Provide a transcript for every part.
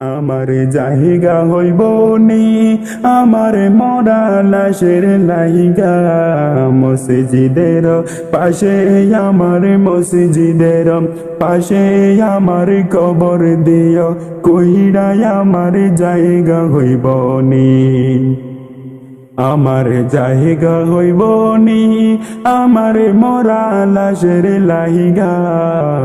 আমার জাহিগা হইব নি, আমার মরা লাশের লাহিগা মসজিদের পাশে আমার মসজিদের পাশে আমার কবর দিয় কহিরা আমার জায়গা হইব নি। আমার জাহিগা হইব নি, আমার মরা লাশের লাহিগা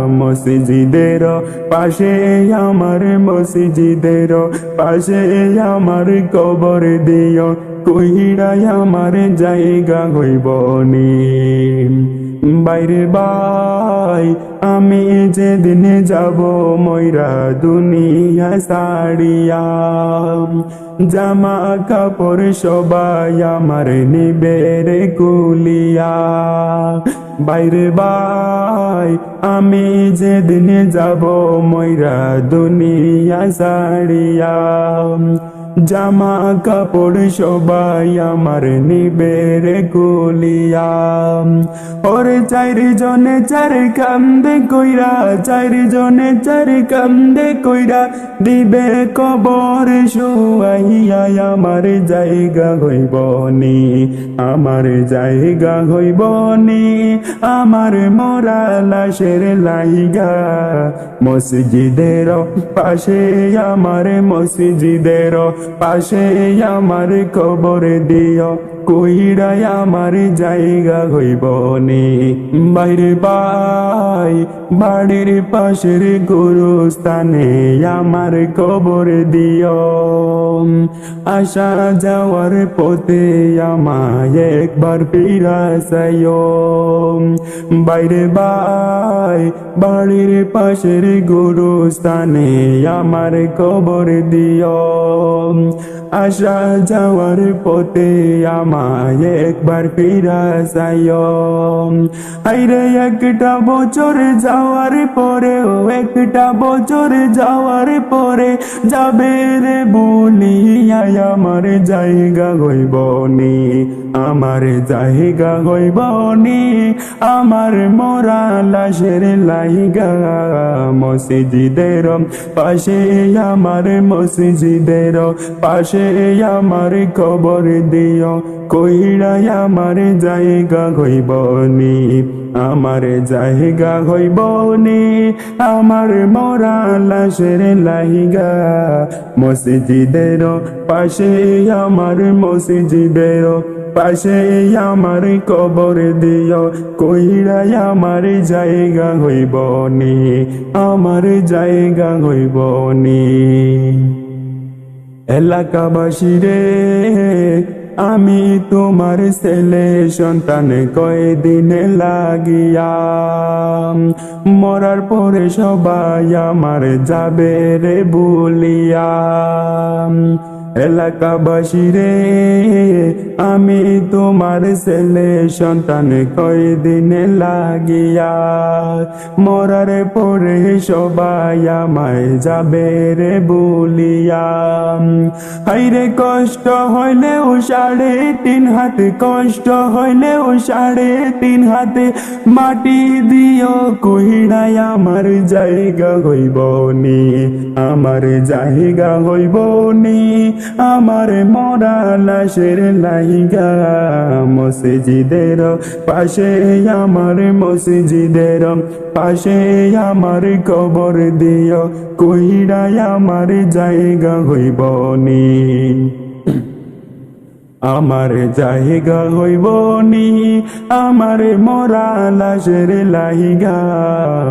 মসজিদের পাশে আমার, মসজিদের পাশে আমার কবর দিও। কহিরা আমার জায়গা হইব নি। বাইরে বাই, আমি যেদিনে যাব ময়রা দুনিয়া সাড়িয়া জামা কাপড় সবাই আমার নিবে রে কুলিয়া। বাইরে বাই, আমি যেদিনে যাব ময়রা দুনিয়া সাড়িয়া জামা কাপড় সবাই আমার নিবে রে কুলিয়া। ওরে চারি জনে চার কান্দে কইরা, চারি জনে চার কান্দে কইরা দিবে কবর শুয়াইয়া আমার জায়গা হইব নি আমার জায়গা হইব নি আমার মরা লাশের লাইগা। মসজিদের পাশে আমার মসজিদের পাশে আমার কবর দিও। কইরাই আমার জায়গা হইব নি। বাইরে বাই, বাড়ির পাশের গুরুস্থানে আমার কবর দিও। আসা যাওয়ার পথে আমায় একবার ফিরাসাইও বাইরে বাই, বাড়ির পাশের গুরুস্থানে আমার কবর দিও। আসা যাওয়ার পথে আমায় একবার ফিরা যাইও। আইরে একটা বছর যাওয়ার পরে ও একটা বছর যাওয়ার পরে যাবে রে বলিয়া আমার জায়গা হইব নি আমার জায়গা হইব নি আমার মরা লাশের লাইগা মসজিদের পাশে, আমার মসজিদের পাশে আমার খবর দিও। কইরাই আমার জায়গা হইব নি, আমার জায়গা হইব নি, আমার মরা লাশের লাইগা। মসজিদের পাশে আমার মসজিদের পাশে আমার কবর দিও কইরাই আমার জায়গা হইব নি, আমার জায়গা হইব নি। এলাকাবাসী রে আমি তোমার ছেলে সন্তান কয়দিনে লাগিয়া মরার পরে সবাই আমার যাবে রে বলিয়া এলাকাবাসী রে আমি তোমার ছেলে সন্তান কয়দিনে লাগিয়া, মরার পরে সবাই আমায় যাবে রে বলিয়া। হাইরে কষ্ট হইলেও সাড়ে তিন হাতে, কষ্ট হইলেও সাড়ে তিন হাতে, মাটি দিও কহিনাই আমার জায়গা হইব নি আমার জায়গা হইব নি আমার মরা লাশের লাইগা, মসজিদের পাশে আমার মসজিদের পাশে আমার কবর দিও কহিরা আমার জায়গা হইব নি। আমার জায়গা হইব নি, আমার মরা লাশের লাহিগা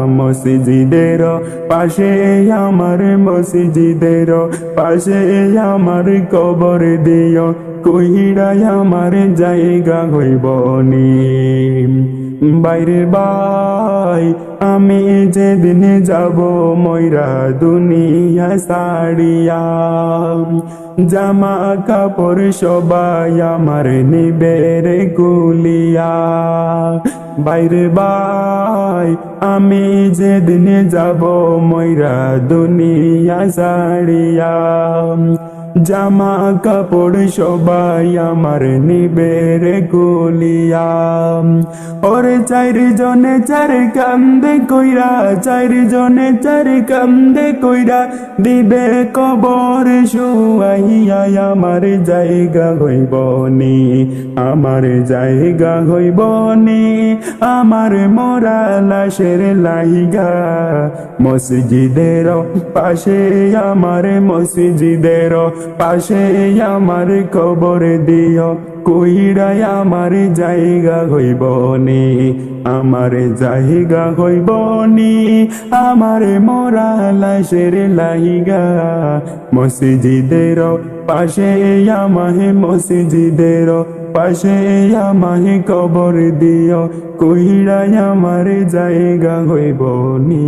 মসজিদের পাশে আমার, মসজিদের পাশে আমার কবর দিও। কহিরা আমার জায়গা হইব নি। বাইরে বাই, আমি যেদিনে যাব ময়রা দুনিয়া সাড়িয়া জামা কাপড় সবাই আমার নিবে রে গুলিয়া বাইরে বাই, আমি যেদিনে যাব ময়রা দুনিয়া সাড়িয়া জামা কাপড় সবাই আমার নিবে রে গুলিয়া। ওরে চার জনে চার কান্দে কইরা, চার জনে চার কান্দে কইরা দিবে কবর শুয়াইয়া আমার জায়গা হইবনি আমার জায়গা হইবনি আমার মরা লাশের লাইগা মসজিদের পাশে, আমার মসজিদের পাশে আমার কবর দিও কইরাই আমার জায়গা হইবনি আমার জায়গা হইবনি আমার মরা লাশের লাইগা। মসজিদের পাশে আমাহে মসজিদের পাশে আমাহে কবর দিও কইরাই আমার জায়গা হইবনি